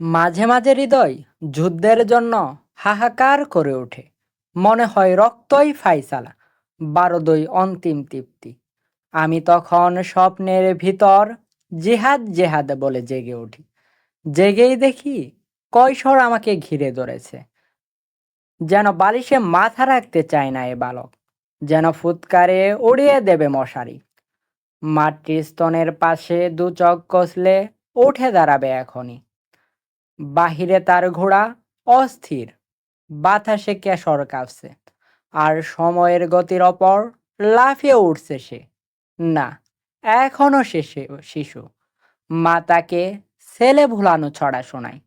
মাঝে মাঝে হৃদয় যুদ্ধের জন্য হাহাকার করে ওঠে। মনে হয় রক্তই ফাইসালা বারোদই অন্তিম তৃপ্তি। আমি তখন স্বপ্নের ভিতর জেহাদ জেহাদ বলে জেগে উঠি। জেগেই দেখি কৈশোর আমাকে ঘিরে ধরেছে। যেন বালিশে মাথা রাখতে চায় না এ বালক, যেন ফুৎকারে উড়িয়ে দেবে মশারি। মাটির স্তনের পাশে দু চোখ কষলে উঠে দাঁড়াবে এখনই। বাহিরে তার ঘোড়া অস্থির, বাতাসে কেশর কাঁপছে, আর সময়ের গতির ওপর লাফিয়ে উঠছে সে। না, এখনও সে সে- শিশু। মা তাকে ছেলে ভুলানো ছড়া শোনায়।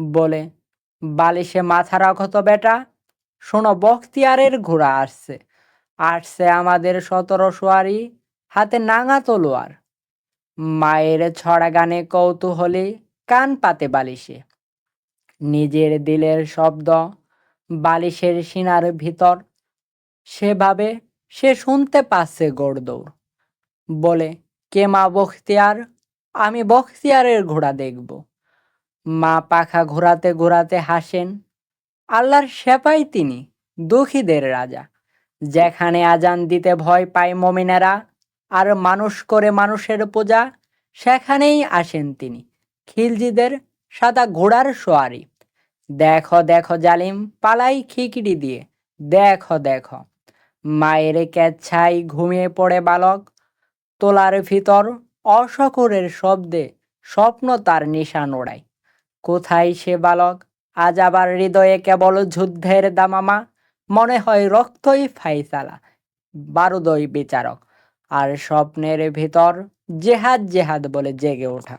বলে, বালিশে মাথা রাখো তো বেটা, শোনো বখতিয়ারের ঘোড়া আসছে। আসছে আমাদের সতেরো সোয়ারি হাতে নাঙা তলোয়ার। মায়ের ছড়া গানে কৌতূহলী কান পাতে বালিশে। নিজের দিলের শব্দ বালিশের সিনার ভিতর। সেভাবে সে শুনতে পাচ্ছে গোড়দৌড় বলে, কে মা বখতিয়ার? আমি বখতিয়ারের ঘোড়া দেখব। মা পাখা ঘোরাতে ঘোরাতে হাসেন, আল্লাহর সেপাই তিনি, দুঃখীদের রাজা। যেখানে আজান দিতে ভয় পায় মমিনেরা আর মানুষ করে মানুষের পূজা, সেখানেই আসেন তিনি। খিলজিদের সাদা ঘোড়ার সোয়ারি। দেখো দেখো জালিম, পালাই খিকিড়ি দিয়ে। দেখো দেখো। মায়ের কেচ্ছাই ঘুমিয়ে পড়ে বালক। তোলার ভিতর অসকরের শব্দে স্বপ্ন তার নিশান ওড়ায়। কোথায় সে বালক? আজ আবার হৃদয়ে কেবল যুদ্ধের দামামা। মনে হয় রক্তই ফাইসালা, বারুদই বিচারক। আর স্বপ্নের ভিতর জেহাদ জেহাদ বলে জেগে ওঠা।